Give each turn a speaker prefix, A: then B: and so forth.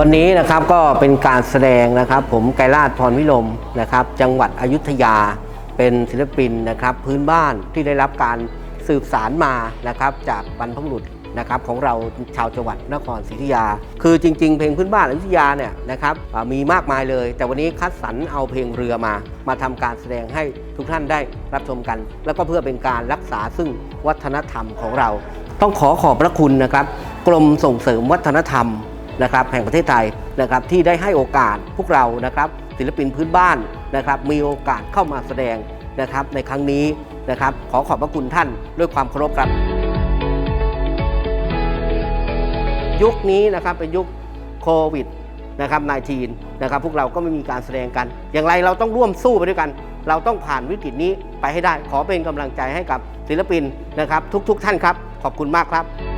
A: วันนี้นะครับก็เป็นการแสดงนะครับ ผมไกรราชพรวิลมนะครับ จังหวัดอยุธยาเป็นศิลปินนะครับ พื้นบ้านที่ได้รับการสืบสารมานะครับ จากบรรพบุรุษนะครับของเราชาวจังหวัดนครศรีอยุธยา คือจริง ๆ เพลงพื้นบ้านอยุธยาเนี่ยนะครับมีมากมายเลย แต่วันนี้คัดสรรเอาเพลงเรือมา มาทำการแสดงให้ทุกท่านได้รับชมกัน แล้วก็เพื่อเป็นการรักษาซึ่งวัฒนธรรมของเรา ต้องขอขอบพระคุณนะครับ กรมส่งเสริมวัฒนธรรม นะครับแห่งประเทศไทยนะครับที่ได้ให้โอกาสพวกเรานะครับศิลปินพื้นบ้านนะครับมีโอกาสเข้ามาแสดงนะครับในครั้งนี้นะครับขอขอบพระคุณท่านด้วยความเคารพครับ ยุคนี้นะครับเป็นยุคโควิดนะครับ19นะครับพวกเราก็ไม่มีการแสดงกัน อย่างไรเราต้องร่วมสู้ไปด้วยกัน เราต้องผ่านวิกฤตนี้ไปให้ได้ ขอเป็นกำลังใจให้กับศิลปินนะครับ ทุกๆท่านครับ ขอบคุณมากครับ